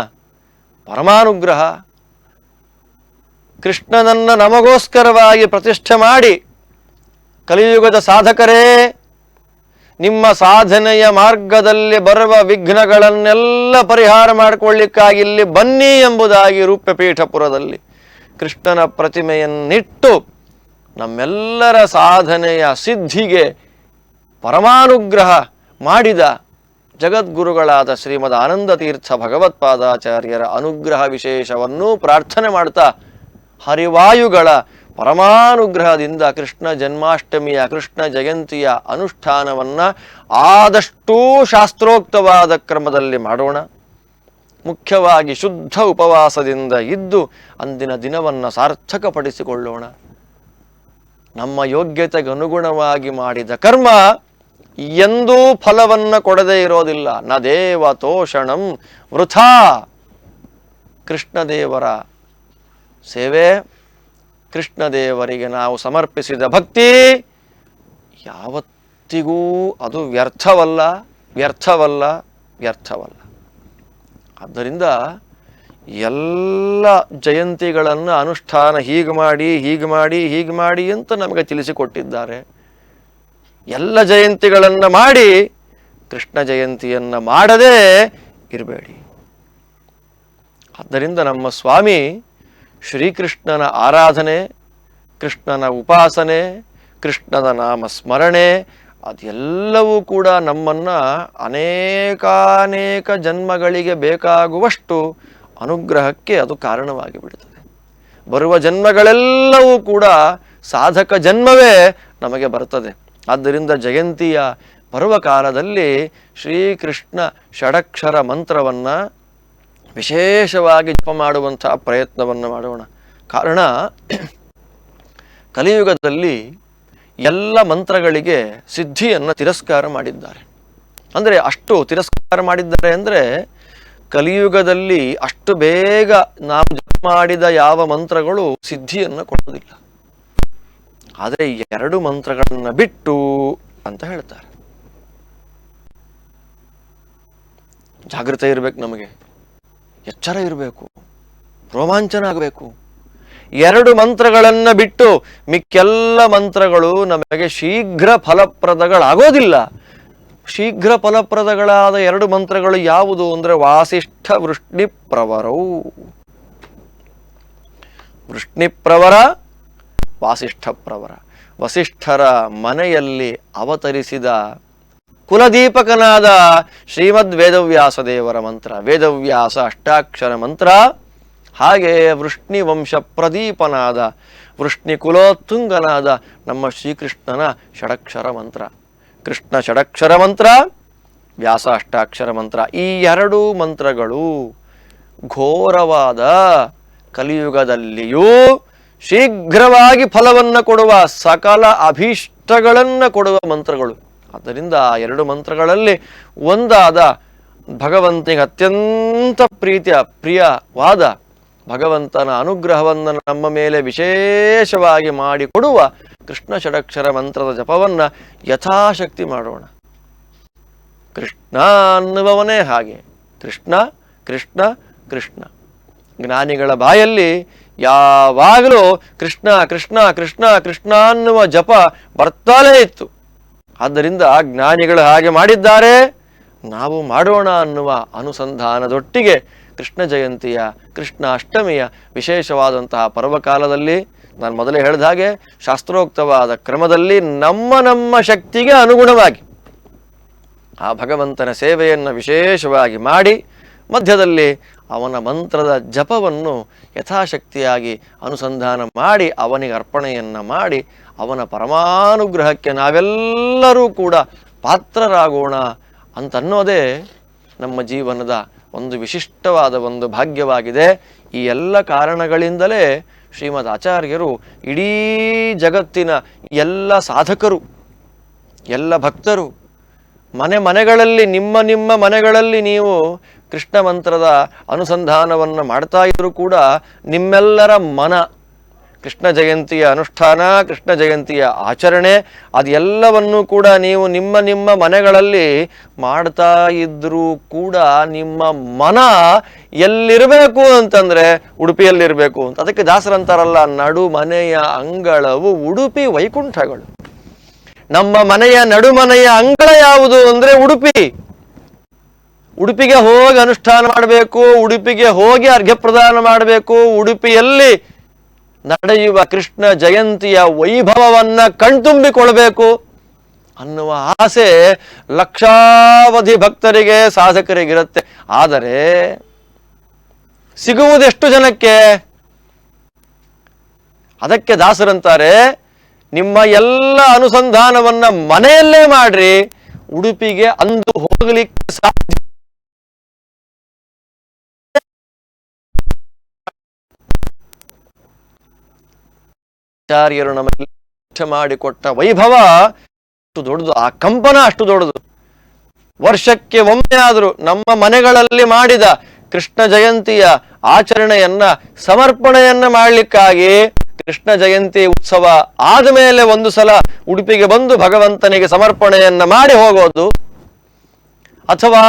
ಪರಮಾನುಗ್ರಹ ಕೃಷ್ಣನನ್ನ ನಮಗೋಸ್ಕರವಾಗಿ ಪ್ರತಿಷ್ಠೆ ಮಾಡಿ ಕಲಿಯುಗದ ಸಾಧಕರೇ ನಿಮ್ಮ ಸಾಧನೆಯ ಮಾರ್ಗದಲ್ಲಿ ಬರುವ ವಿಘ್ನಗಳನ್ನೆಲ್ಲ ಪರಿಹಾರ ಮಾಡಿಕೊಳ್ಳಿಕ್ಕಾಗಿ ಇಲ್ಲಿ ಬನ್ನಿ ಎಂಬುದಾಗಿ ರೂಪ್ಯಪೀಠಪುರದಲ್ಲಿ ಕೃಷ್ಣನ ಪ್ರತಿಮೆಯನ್ನಿಟ್ಟು ನಮ್ಮೆಲ್ಲರ ಸಾಧನೆಯ ಸಿದ್ಧಿಗೆ ಪರಮಾನುಗ್ರಹ ಮಾಡಿದ ಜಗದ್ಗುರುಗಳಾದ ಶ್ರೀಮದ್ ಆನಂದ ತೀರ್ಥ ಭಗವತ್ಪಾದಾಚಾರ್ಯರ ಅನುಗ್ರಹ ವಿಶೇಷವನ್ನು ಪ್ರಾರ್ಥನೆ ಮಾಡ್ತಾ ಹರಿವಾಯುಗಳ ಪರಮಾನುಗ್ರಹದಿಂದ ಕೃಷ್ಣ ಜನ್ಮಾಷ್ಟಮಿಯ ಕೃಷ್ಣ ಜಯಂತಿಯ ಅನುಷ್ಠಾನವನ್ನು ಆದಷ್ಟೂ ಶಾಸ್ತ್ರೋಕ್ತವಾದ ಕ್ರಮದಲ್ಲಿ ಮಾಡೋಣ. ಮುಖ್ಯವಾಗಿ ಶುದ್ಧ ಉಪವಾಸದಿಂದ ಇದ್ದು ಅಂದಿನ ದಿನವನ್ನು ಸಾರ್ಥಕಪಡಿಸಿಕೊಳ್ಳೋಣ. ನಮ್ಮ ಯೋಗ್ಯತೆಗೆ ಅನುಗುಣವಾಗಿ ಮಾಡಿದ ಕರ್ಮ ಎಂದೂ ಫಲವನ್ನು ಕೊಡದೇ ಇರೋದಿಲ್ಲ. ನ ದೇವ ತೋಷಣಂ ವೃಥಾ ಕೃಷ್ಣದೇವರ ಸೇವೆ. ಕೃಷ್ಣದೇವರಿಗೆ ನಾವು ಸಮರ್ಪಿಸಿದ ಭಕ್ತಿ ಯಾವತ್ತಿಗೂ ಅದು ವ್ಯರ್ಥವಲ್ಲ ವ್ಯರ್ಥವಲ್ಲ ವ್ಯರ್ಥವಲ್ಲ. ಆದ್ದರಿಂದ ಎಲ್ಲ ಜಯಂತಿಗಳನ್ನು ಅನುಷ್ಠಾನ ಹೀಗೆ ಮಾಡಿ ಹೀಗೆ ಮಾಡಿ ಹೀಗೆ ಮಾಡಿ ಅಂತ ನಮಗೆ ತಿಳಿಸಿಕೊಟ್ಟಿದ್ದಾರೆ. ಎಲ್ಲ ಜಯಂತಿಗಳನ್ನು ಮಾಡಿ ಕೃಷ್ಣ ಜಯಂತಿಯನ್ನು ಮಾಡದೇ ಇರಬೇಡಿ. ಆದ್ದರಿಂದ ನಮ್ಮ ಸ್ವಾಮಿ ಶ್ರೀಕೃಷ್ಣನ ಆರಾಧನೆ, ಕೃಷ್ಣನ ಉಪಾಸನೆ, ಕೃಷ್ಣನ ನಾಮ ಸ್ಮರಣೆ ಅದೆಲ್ಲವೂ ಕೂಡ ನಮ್ಮನ್ನು ಅನೇಕಾನೇಕ ಜನ್ಮಗಳಿಗೆ ಬೇಕಾಗುವಷ್ಟು ಅನುಗ್ರಹಕ್ಕೆ ಅದು ಕಾರಣವಾಗಿ ಬಿಡುತ್ತದೆ. ಬರುವ ಜನ್ಮಗಳೆಲ್ಲವೂ ಕೂಡ ಸಾಧಕ ಜನ್ಮವೇ ನಮಗೆ ಬರ್ತದೆ. ಆದ್ದರಿಂದ ಜಯಂತಿಯ ಪರ್ವಕಾಲದಲ್ಲಿ ಶ್ರೀಕೃಷ್ಣ ಷಡಕ್ಷರ ಮಂತ್ರವನ್ನು ವಿಶೇಷವಾಗಿ ಜಪ ಮಾಡುವಂತಹ ಪ್ರಯತ್ನವನ್ನು ಮಾಡೋಣ. ಕಾರಣ, ಕಲಿಯುಗದಲ್ಲಿ ಎಲ್ಲ ಮಂತ್ರಗಳಿಗೆ ಸಿದ್ಧಿಯನ್ನು ತಿರಸ್ಕಾರ ಮಾಡಿದ್ದಾರೆ. ಅಂದರೆ ಅಷ್ಟು ತಿರಸ್ಕಾರ ಮಾಡಿದ್ದಾರೆ ಅಂದರೆ ಕಲಿಯುಗದಲ್ಲಿ ಅಷ್ಟು ಬೇಗ ನಾವು ಜಪ ಮಾಡಿದ ಯಾವ ಮಂತ್ರಗಳು ಸಿದ್ಧಿಯನ್ನು ಕೊಡೋದಿಲ್ಲ ಆದರೆ ಎರಡು ಮಂತ್ರಗಳನ್ನು ಬಿಟ್ಟು ಅಂತ ಹೇಳ್ತಾರೆ. ಜಾಗೃತೆ ಇರಬೇಕು ನಮಗೆ. ಎಚ್ಚರ ಇರಬೇಕು ರೋಮಾಂಚನ ಆಗಬೇಕು ಎರಡು ಮಂತ್ರಗಳನ್ನು ಬಿಟ್ಟು ಮಿಕ್ಕೆಲ್ಲ ಮಂತ್ರಗಳು ನಮಗೆ ಶೀಘ್ರ ಫಲಪ್ರದಗಳಾಗೋದಿಲ್ಲ. ಶೀಘ್ರ ಫಲಪ್ರದಗಳಾದ ಎರಡು ಮಂತ್ರಗಳು ಯಾವುದು ಅಂದರೆ ವಾಸಿಷ್ಠ ವೃಷ್ಣಿಪ್ರವರವು ವೃಷ್ಣಿಪ್ರವರ, ವಾಸಿಷ್ಠಪ್ರವರ. ವಸಿಷ್ಠರ ಮನೆಯಲ್ಲಿ ಅವತರಿಸಿದ ಕುಲದೀಪಕನಾದ ಶ್ರೀಮದ್ ವೇದವ್ಯಾಸ ದೇವರ ಮಂತ್ರ, ವೇದವ್ಯಾಸ ಅಷ್ಟಾಕ್ಷರ ಮಂತ್ರ. ಹಾಗೆ ವೃಷ್ಣಿ ವಂಶ ಪ್ರದೀಪನಾದ ವೃಷ್ಣಿ ಕುಲೋತ್ತುಂಗನಾದ ನಮ್ಮ ಶ್ರೀಕೃಷ್ಣನ ಷಡಕ್ಷರ ಮಂತ್ರ. ಕೃಷ್ಣ ಷಡಕ್ಷರ ಮಂತ್ರ, ವ್ಯಾಸ ಅಷ್ಟಾಕ್ಷರ ಮಂತ್ರ. ಈ ಎರಡೂ ಮಂತ್ರಗಳು ಘೋರವಾದ ಕಲಿಯುಗದಲ್ಲಿಯೂ ಶೀಘ್ರವಾಗಿ ಫಲವನ್ನು ಕೊಡುವ ಸಕಲ ಅಭೀಷ್ಟಗಳನ್ನು ಕೊಡುವ ಮಂತ್ರಗಳು. ಆದ್ದರಿಂದ ಆ ಎರಡು ಮಂತ್ರಗಳಲ್ಲಿ ಒಂದಾದ ಭಗವಂತನಿಗೆ ಅತ್ಯಂತ ಪ್ರೀತಿಯ, ಪ್ರಿಯವಾದ ಭಗವಂತನ ಅನುಗ್ರಹವನ್ನು ನಮ್ಮ ಮೇಲೆ ವಿಶೇಷವಾಗಿ ಮಾಡಿಕೊಡುವ ಕೃಷ್ಣ ಷಡಕ್ಷರ ಮಂತ್ರದ ಜಪವನ್ನು ಯಥಾಶಕ್ತಿ ಮಾಡೋಣ. ಕೃಷ್ಣ ಅನ್ನುವವನೇ ಹಾಗೆ. ಕೃಷ್ಣ ಕೃಷ್ಣ ಕೃಷ್ಣ. ಜ್ಞಾನಿಗಳ ಬಾಯಲ್ಲಿ ಯಾವಾಗಲೂ ಕೃಷ್ಣ ಕೃಷ್ಣ ಕೃಷ್ಣ ಕೃಷ್ಣ ಅನ್ನುವ ಜಪ ಬರ್ತಾಲೇ ಇತ್ತು. ಆದ್ದರಿಂದ ಜ್ಞಾನಿಗಳು ಹಾಗೆ ಮಾಡಿದ್ದಾರೆ. ನಾವು ಮಾಡೋಣ ಅನ್ನುವ ಅನುಸಂಧಾನದೊಟ್ಟಿಗೆ ಕೃಷ್ಣ ಜಯಂತಿಯ, ಕೃಷ್ಣ ಅಷ್ಟಮಿಯ ವಿಶೇಷವಾದಂತಹ ಪರ್ವಕಾಲದಲ್ಲಿ ನಾನು ಮೊದಲೇ ಹೇಳಿದ ಹಾಗೆ ಶಾಸ್ತ್ರೋಕ್ತವಾದ ಕ್ರಮದಲ್ಲಿ ನಮ್ಮ ನಮ್ಮ ಶಕ್ತಿಗೆ ಅನುಗುಣವಾಗಿ ಆ ಭಗವಂತನ ಸೇವೆಯನ್ನು ವಿಶೇಷವಾಗಿ ಮಾಡಿ ಮಧ್ಯದಲ್ಲಿ ಅವನ ಮಂತ್ರದ ಜಪವನ್ನು ಯಥಾಶಕ್ತಿಯಾಗಿ ಅನುಸಂಧಾನ ಮಾಡಿ, ಅವನಿಗೆ ಅರ್ಪಣೆಯನ್ನು ಮಾಡಿ, ಅವನ ಪರಮಾನುಗ್ರಹಕ್ಕೆ ನಾವೆಲ್ಲರೂ ಕೂಡ ಪಾತ್ರರಾಗೋಣ ಅಂತನ್ನೋದೇ ನಮ್ಮ ಜೀವನದ ಒಂದು ವಿಶಿಷ್ಟವಾದ ಒಂದು ಭಾಗ್ಯವಾಗಿದೆ. ಈ ಎಲ್ಲ ಕಾರಣಗಳಿಂದಲೇ ಶ್ರೀಮದ್ ಆಚಾರ್ಯರು ಇಡೀ ಜಗತ್ತಿನ ಎಲ್ಲ ಸಾಧಕರು, ಎಲ್ಲ ಭಕ್ತರು, ಮನೆ ಮನೆಗಳಲ್ಲಿ ನಿಮ್ಮ ನಿಮ್ಮ ಮನೆಗಳಲ್ಲಿ ನೀವು ಕೃಷ್ಣ ಮಂತ್ರದ ಅನುಸಂಧಾನವನ್ನು ಮಾಡ್ತಾ ಇದ್ದರೂ ಕೂಡ ನಿಮ್ಮೆಲ್ಲರ ಮನ ಕೃಷ್ಣ ಜಯಂತಿಯ ಅನುಷ್ಠಾನ, ಕೃಷ್ಣ ಜಯಂತಿಯ ಆಚರಣೆ, ಅದೆಲ್ಲವನ್ನು ಕೂಡ ನೀವು ನಿಮ್ಮ ನಿಮ್ಮ ಮನೆಗಳಲ್ಲಿ ಮಾಡ್ತಾ ಇದ್ರೂ ಕೂಡ ನಿಮ್ಮ ಮನ ಎಲ್ಲಿರಬೇಕು ಅಂತಂದರೆ ಉಡುಪಿಯಲ್ಲಿರಬೇಕು ಅಂತ. ಅದಕ್ಕೆ ದಾಸರಂತಾರಲ್ಲ ನಡು ಮನೆಯ ಅಂಗಳವು ಉಡುಪಿ ವೈಕುಂಠಗಳು. ನಮ್ಮ ಮನೆಯ ನಡುಮನೆಯ ಅಂಗಳ ಯಾವುದು ಅಂದರೆ ಉಡುಪಿ. ಉಡುಪಿಗೆ ಹೋಗಿ ಅನುಷ್ಠಾನ ಮಾಡಬೇಕು, ಉಡುಪಿಗೆ ಹೋಗಿ ಅರ್ಘ್ಯ ಪ್ರದಾನ ಮಾಡಬೇಕು, ಉಡುಪಿಯಲ್ಲಿ ನಡೆಯುವ ಕೃಷ್ಣ ಜಯಂತಿಯ ವೈಭವವನ್ನ ಕಣ್ತುಂಬಿಕೊಳ್ಬೇಕು ಅನ್ನುವ ಆಸೆ ಲಕ್ಷಾವಧಿ ಭಕ್ತರಿಗೆ, ಸಾಧಕರಿಗಿರುತ್ತೆ. ಆದರೆ ಸಿಗುವುದೆಷ್ಟು ಜನಕ್ಕೆ? ಅದಕ್ಕೆ ದಾಸರಂತಾರೆ ನಿಮ್ಮ ಎಲ್ಲ ಅನುಸಂಧಾನವನ್ನ ಮನೆಯಲ್ಲೇ ಮಾಡ್ರಿ, ಉಡುಪಿಗೆ ಅಂದು ಹೋಗಲಿಕ್ಕೆ ಸಾಧ್ಯ ಆಚಾರ್ಯರು ನಮಗೆ ಮಾಡಿಕೊಟ್ಟ ವೈಭವ ಅಷ್ಟು ದೊಡ್ಡದು. ಆ ಕಂಪನ ಅಷ್ಟು ದೊಡ್ಡದು. ವರ್ಷಕ್ಕೆ ಒಮ್ಮೆ ಆದರೂ ನಮ್ಮ ಮನೆಗಳಲ್ಲಿ ಮಾಡಿದ ಕೃಷ್ಣ ಜಯಂತಿಯ ಆಚರಣೆಯನ್ನ, ಸಮರ್ಪಣೆಯನ್ನ ಮಾಡಲಿಕ್ಕಾಗಿ ಕೃಷ್ಣ ಜಯಂತಿ ಉತ್ಸವ ಆದ ಮೇಲೆ ಒಂದು ಸಲ ಉಡುಪಿಗೆ ಬಂದು ಭಗವಂತನಿಗೆ ಸಮರ್ಪಣೆಯನ್ನ ಮಾಡಿ ಹೋಗೋದು. ಅಥವಾ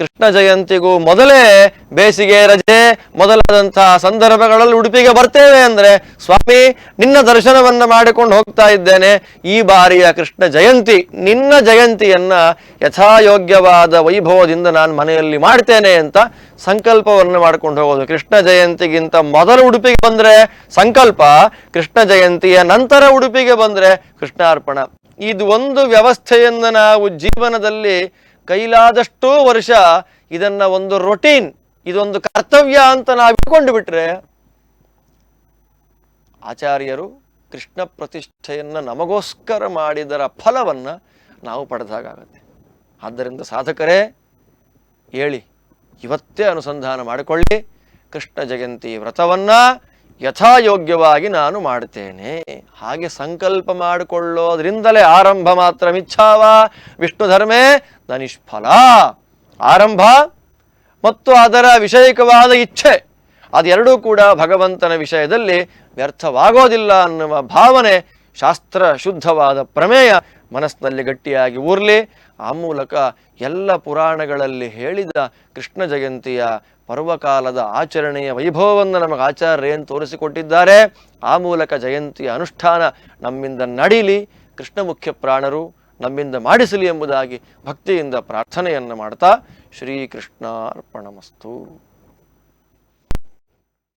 ಕೃಷ್ಣ ಜಯಂತಿಗೂ ಮೊದಲೇ ಬೇಸಿಗೆ ರಜೆ, ಮೊದಲಾದಂತಹ ಸಂದರ್ಭಗಳಲ್ಲಿ ಉಡುಪಿಗೆ ಬರ್ತೇವೆ ಅಂದ್ರೆ, ಸ್ವಾಮಿ, ನಿನ್ನ ದರ್ಶನವನ್ನ ಮಾಡಿಕೊಂಡು ಹೋಗ್ತಾ ಇದ್ದೇನೆ. ಈ ಬಾರಿಯ ಕೃಷ್ಣ ಜಯಂತಿ, ನಿನ್ನ ಜಯಂತಿಯನ್ನ ಯಥಾಯೋಗ್ಯವಾದ ವೈಭವದಿಂದ ನಾನು ಮನೆಯಲ್ಲಿ ಮಾಡ್ತೇನೆ ಅಂತ ಸಂಕಲ್ಪವನ್ನು ಮಾಡ್ಕೊಂಡು ಹೋಗೋದು. ಕೃಷ್ಣ ಜಯಂತಿಗಿಂತ ಮೊದಲು ಉಡುಪಿಗೆ ಬಂದ್ರೆ ಸಂಕಲ್ಪ, ಕೃಷ್ಣ ಜಯಂತಿಯ ನಂತರ ಉಡುಪಿಗೆ ಬಂದ್ರೆ ಕೃಷ್ಣಾರ್ಪಣ. ಇದು ಒಂದು ವ್ಯವಸ್ಥೆಯನ್ನು ನಾವು ಜೀವನದಲ್ಲಿ ಕೈಲಾದಷ್ಟೂ ವರ್ಷ ಇದನ್ನ ಒಂದು ರೊಟೀನ್ ಇದೊಂದು ಕರ್ತವ್ಯ ಅಂತ ನಾವು ಇಟ್ಕೊಂಡು ಬಿಟ್ರೆ ಆಚಾರ್ಯರು ಕೃಷ್ಣ ಪ್ರತಿಷ್ಠೆಯನ್ನ ನಮಗೋಸ್ಕರ ಮಾಡಿದರ ಫಲವನ್ನ ನಾವು ಪಡೆದಾಗತ್ತೆ ಆದ್ದರಿಂದ ಸಾಧಕರೇ, ಹೇಳಿ, ಇವತ್ತೇ ಅನುಸಂಧಾನ ಮಾಡಿಕೊಳ್ಳಿ. ಕೃಷ್ಣ ಜಯಂತಿ ವ್ರತವನ್ನ ಯಥಾಯೋಗ್ಯವಾಗಿ ನಾನು ಮಾಡ್ತೇನೆ ಹಾಗೆ ಸಂಕಲ್ಪ ಮಾಡಿಕೊಳ್ಳೋದ್ರಿಂದಲೇ ಆರಂಭ ಮಾತ್ರ ಮಿಚ್ಛಾವ ವಿಷ್ಣು ಧರ್ಮೇ ನಿಷ್ಫಲ ಆರಂಭ ಮತ್ತು ಅದರ ವಿಷಯಕವಾದ ಇಚ್ಛೆ. ಅದೆರಡೂ ಕೂಡ ಭಗವಂತನ ವಿಷಯದಲ್ಲಿ ವ್ಯರ್ಥವಾಗೋದಿಲ್ಲ ಅನ್ನುವ ಭಾವನೆ ಶಾಸ್ತ್ರ ಶುದ್ಧವಾದ ಪ್ರಮೇಯ ಮನಸ್ಸಿನಲ್ಲಿ ಗಟ್ಟಿಯಾಗಿ ಊರ್ಲಿ, ಆ ಮೂಲಕ ಎಲ್ಲ ಪುರಾಣಗಳಲ್ಲಿ ಹೇಳಿದ ಕೃಷ್ಣ ಜಯಂತಿಯ ಪರ್ವಕಾಲದ ಆಚರಣೆಯ ವೈಭವವನ್ನು ನಮಗೆ ಆಚಾರ್ಯರೇನು ತೋರಿಸಿಕೊಟ್ಟಿದ್ದಾರೆ. ಆ ಮೂಲಕ ಜಯಂತಿಯ ಅನುಷ್ಠಾನ ನಮ್ಮಿಂದ ನಡೀಲಿ, ಕೃಷ್ಣ ಮುಖ್ಯ ಪ್ರಾಣರು ನಮ್ಮಿಂದ ಮಾಡಿಸಲಿ ಎಂಬುದಾಗಿ ಭಕ್ತಿಯಿಂದ ಪ್ರಾರ್ಥನೆಯನ್ನು ಮಾಡ್ತಾ ಶ್ರೀಕೃಷ್ಣ ಅರ್ಪಣಮಸ್ತು